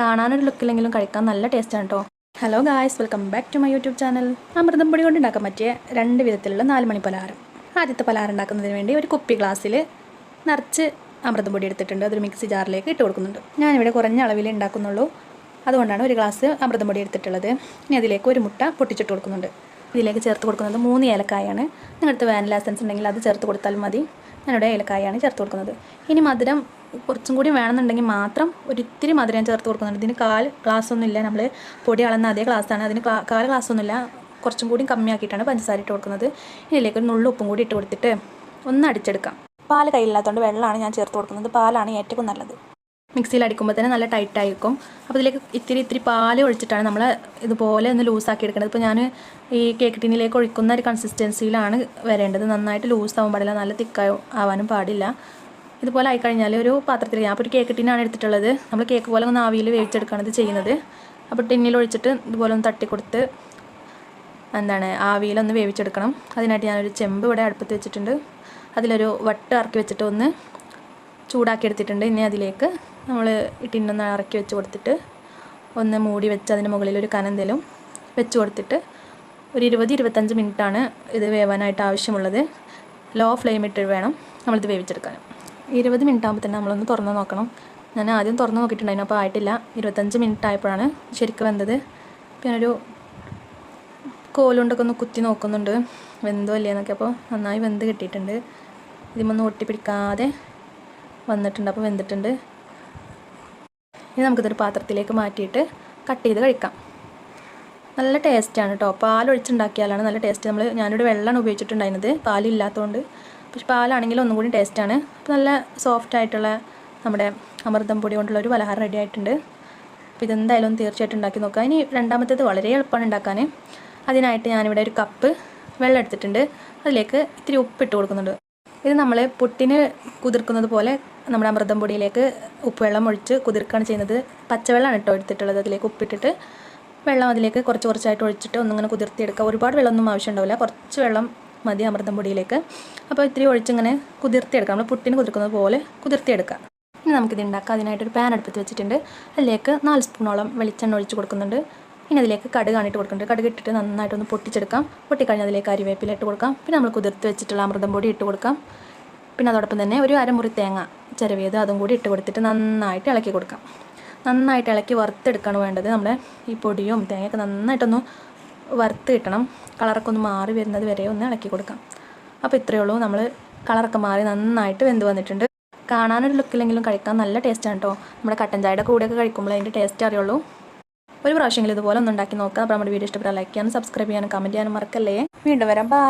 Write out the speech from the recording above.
കാണാനൊരു ലുക്കില്ലെങ്കിലും കഴിക്കാൻ നല്ല ടേസ്റ്റാണ് കേട്ടോ hello guys welcome back to my YouTube channel അമൃതം പൊടി കൊണ്ട് ഉണ്ടാക്കാൻ പറ്റിയ രണ്ട് വിധത്തിലുള്ള നാല് മണി പലഹാരം. ആദ്യത്തെ പലഹാരം ഉണ്ടാക്കുന്നതിന് വേണ്ടി ഒരു കുപ്പി ഗ്ലാസ്സിൽ നിറച്ച് അമൃതം പൊടി എടുത്തിട്ടുണ്ട്. അതൊരു മിക്സി ജാറിലേക്ക് ഇട്ട് കൊടുക്കുന്നുണ്ട്. ഞാനിവിടെ കുറഞ്ഞ അളവിൽ ഉണ്ടാക്കുന്നുള്ളൂ. അതുകൊണ്ടാണ് ഒരു ഗ്ലാസ് അമൃതം പൊടി എടുത്തിട്ടുള്ളത്. ഇനി അതിലേക്ക് ഒരു മുട്ട പൊട്ടിച്ചിട്ട് കൊടുക്കുന്നുണ്ട്. ഇതിലേക്ക് ചേർത്ത് കൊടുക്കുന്നത് മൂന്ന് ഏലക്കായാണ്. നിങ്ങളുടെ വാനില എസൻസ് ഉണ്ടെങ്കിൽ അത് ചേർത്ത് കൊടുത്താൽ മതി. ഞാനിവിടെ ഏലക്കായാണ് ചേർത്ത് കൊടുക്കുന്നത്. ഇനി മധുരം കുറച്ചും കൂടി വേണമെന്നുണ്ടെങ്കിൽ മാത്രം ഒരിത്തിരി മധുരം ചേർത്ത് കൊടുക്കുന്നുണ്ട്. ഇതിന് കാൽ ഗ്ലാസ് ഒന്നുമില്ല നമ്മൾ പൊടി അളന്ന അതേ ഗ്ലാസ്സാണ്. അതിന് കാൽ ഗ്ലാസ് ഒന്നുമില്ല കുറച്ചും കൂടി കമ്മിയാക്കിയിട്ടാണ് പഞ്ചസാര ഇട്ട് കൊടുക്കുന്നത്. ഇതിലേക്ക് ഒരു നുള്ളു ഉപ്പും കൂടി ഇട്ട് കൊടുത്തിട്ട് ഒന്ന് അടിച്ചെടുക്കാം. പാൽ കയ്യില്ലാത്തതുകൊണ്ട് വെള്ളമാണ് ഞാൻ ചേർത്ത് കൊടുക്കുന്നത്. പാലാണ് ഏറ്റവും നല്ലത്. മിക്സിയിൽ അടിക്കുമ്പോൾ തന്നെ നല്ല ടൈറ്റ് ആയിരിക്കും അപ്പോൾ ഇതിലേക്ക് ഇത്തിരി ഇത്തിരി പാൽ ഒഴിച്ചിട്ടാണ് നമ്മൾ ഇതുപോലെ ഒന്ന് ലൂസാക്കി എടുക്കുന്നത്. ഇപ്പോൾ ഞാൻ ഈ കേക്ക് ടീനിലേക്ക് ഒഴിക്കുന്ന ഒരു കൺസിസ്റ്റൻസിയിലാണ് വരേണ്ടത്. നന്നായിട്ട് ലൂസ് ആവാൻ പാടില്ല. നല്ല തിക്കായോ ആവാനും പാടില്ല. ഇതുപോലെ ആയിക്കഴിഞ്ഞാൽ ഒരു പാത്രത്തിൽ ഞാൻ അപ്പോൾ ഒരു കേക്ക് ടിന്നാണ് എടുത്തിട്ടുള്ളത്. നമ്മൾ കേക്ക് പോലെ ഒന്ന് ആവിയിൽ വേവിച്ചെടുക്കുകയാണ് ഇത് ചെയ്യുന്നത്. അപ്പോൾ ടിന്നിൽ ഒഴിച്ചിട്ട് ഇതുപോലെ ഒന്ന് തട്ടിക്കൊടുത്ത് എന്താണ് ആവിയിലൊന്ന് വേവിച്ചെടുക്കണം. അതിനായിട്ട് ഞാനൊരു ചെമ്പ് ഇവിടെ അടുപ്പത്ത് വെച്ചിട്ടുണ്ട്. അതിലൊരു വട്ട് ഇറക്കി വെച്ചിട്ട് ഒന്ന് ചൂടാക്കി എടുത്തിട്ടുണ്ട്. ഇനി അതിലേക്ക് നമ്മൾ ടിന്നൊന്ന് ഇറക്കി വെച്ച് കൊടുത്തിട്ട് ഒന്ന് മൂടി വെച്ച് അതിന് മുകളിൽ ഒരു കനന്തലും വെച്ച് കൊടുത്തിട്ട് ഒരു ഇരുപത് ഇരുപത്തഞ്ച് മിനിറ്റാണ് ഇത് വേവാനായിട്ട് ആവശ്യമുള്ളത്. ലോ ഫ്ലെയിം ഇട്ട് വേണം നമ്മളിത് വേവിച്ചെടുക്കാൻ ഇരുപത് മിനിറ്റ് ആകുമ്പോൾ തന്നെ നമ്മളൊന്ന് തുറന്ന് നോക്കണം. ഞാൻ ആദ്യം തുറന്ന് നോക്കിയിട്ടുണ്ടായിരുന്നു അപ്പോൾ ആയിട്ടില്ല. ഇരുപത്തഞ്ച് മിനിറ്റ് ആയപ്പോഴാണ് ശരിക്കും വെന്തത്. പിന്നെ ഒരു കോലുകൊണ്ടൊക്കെ ഒന്ന് കുത്തി നോക്കുന്നുണ്ട്. വെന്തോ അല്ലേ എന്നൊക്കെ. അപ്പോൾ നന്നായി വെന്ത് കിട്ടിയിട്ടുണ്ട്. ഇതിമൊന്നും ഒട്ടിപ്പിടിക്കാതെ വന്നിട്ടുണ്ട് അപ്പോൾ വെന്തിട്ടുണ്ട്. ഇനി നമുക്കിതൊരു പാത്രത്തിലേക്ക് മാറ്റിയിട്ട് കട്ട് ചെയ്ത് കഴിക്കാം. നല്ല ടേസ്റ്റാണ് കേട്ടോ പാലൊഴിച്ചുണ്ടാക്കിയാലാണ് നല്ല ടേസ്റ്റ്. നമ്മൾ ഞാനിവിടെ വെള്ളമാണ് ഉപയോഗിച്ചിട്ടുണ്ടായിരുന്നത്. പാലില്ലാത്തതുകൊണ്ട് പക്ഷെ പാലാണെങ്കിലും ഒന്നും കൂടി ടേസ്റ്റാണ് അപ്പോൾ നല്ല സോഫ്റ്റ് ആയിട്ടുള്ള നമ്മുടെ അമൃതം പൊടി കൊണ്ടുള്ള ഒരു പലഹാരം റെഡി ആയിട്ടുണ്ട്. അപ്പോൾ ഇതെന്തായാലും തീർച്ചയായിട്ടും ഉണ്ടാക്കി നോക്കാം. ഇനി രണ്ടാമത്തേത് വളരെ എളുപ്പമാണ് ഉണ്ടാക്കാൻ അതിനായിട്ട് ഞാനിവിടെ ഒരു കപ്പ് വെള്ളം എടുത്തിട്ടുണ്ട്. അതിലേക്ക് ഇത്തിരി ഉപ്പിട്ട് കൊടുക്കുന്നുണ്ട്. ഇത് നമ്മൾ പുട്ടിന് കുതിർക്കുന്നത് പോലെ നമ്മുടെ അമൃതം പൊടിയിലേക്ക് ഉപ്പുവെള്ളം ഒഴിച്ച് കുതിർക്കുകയാണ് ചെയ്യുന്നത്. പച്ചവെള്ളമാണ് കേട്ടോ എടുത്തിട്ടുള്ളത്. അതിലേക്ക് ഉപ്പിട്ടിട്ട് വെള്ളം അതിലേക്ക് കുറച്ച് കുറച്ചായിട്ട് ഒഴിച്ചിട്ട് ഒന്നിങ്ങനെ കുതിർത്തിയെടുക്കുക ഒരുപാട് വെള്ളമൊന്നും ആവശ്യമുണ്ടാവില്ല. കുറച്ച് വെള്ളം മതി അമൃതം പൊടിയിലേക്ക്. അപ്പോൾ ഇത്തിരി ഒഴിച്ചിങ്ങനെ കുതിർത്തിയെടുക്കാം. നമ്മൾ പുട്ടിന് കുതിർക്കുന്നത് പോലെ കുതിർത്തിയെടുക്കാം ഇനി നമുക്കിത് ഉണ്ടാക്കാം. അതിനായിട്ടൊരു പാൻ അടുപ്പത്ത് വെച്ചിട്ടുണ്ട്. അതിലേക്ക് നാല് സ്പൂണോളം വെളിച്ചെണ്ണ ഒഴിച്ച് കൊടുക്കുന്നുണ്ട്. ഇനി അതിലേക്ക് കടുക് ഇട്ട് കൊടുക്കുന്നുണ്ട് കടുക് ഇട്ടിട്ട് നന്നായിട്ടൊന്ന് പൊട്ടിച്ചെടുക്കാം. പൊട്ടിക്കഴിഞ്ഞാൽ അതിലേക്ക് അരിവേപ്പില ഇട്ട് കൊടുക്കാം. പിന്നെ നമ്മൾ കുതിർത്ത് വെച്ചിട്ടുള്ള അമൃതം പൊടി ഇട്ട് കൊടുക്കാം. പിന്നെ അതോടൊപ്പം തന്നെ ഒരു അരമുറി തേങ്ങ ചിരവിയത് അതും കൂടി ഇട്ട് കൊടുത്തിട്ട് നന്നായിട്ട് ഇളക്കി കൊടുക്കാം. നന്നായിട്ട് ഇളക്കി വറുത്തെടുക്കുകയാണ് വേണ്ടത്. നമ്മുടെ ഈ പൊടിയും തേങ്ങയൊക്കെ നന്നായിട്ടൊന്ന് വറുത്ത് കിട്ടണം. കളറൊക്കെ ഒന്ന് മാറി വരുന്നത് വരെ ഒന്ന് ഇളക്കി കൊടുക്കാം. അപ്പോൾ ഇത്രയേ ഉള്ളൂ. നമ്മൾ കളറൊക്കെ മാറി നന്നായിട്ട് വെന്ത് വന്നിട്ടുണ്ട്. കാണാനൊരു ലുക്കില്ലെങ്കിലും കഴിക്കാൻ നല്ല ടേസ്റ്റാണ് കേട്ടോ നമ്മുടെ കട്ടൻ ചായയുടെ കൂടെയൊക്കെ കഴിക്കുമ്പോൾ അതിന്റെ ടേസ്റ്റ് അറിയുള്ളൂ. ഒരു പ്രാവശ്യമെങ്കിലും ഇതുപോലെ ഒന്ന് ഉണ്ടാക്കി നോക്കാം. അപ്പോൾ നമ്മുടെ വീഡിയോ ഇഷ്ടപ്പെട്ടാൽ ലൈക്ക് ചെയ്യാനും സബ്സ്ക്രൈബ് ചെയ്യാനും കമന്റ് ചെയ്യാനും മറക്കല്ലേ. വീണ്ടും വരാം. ബൈ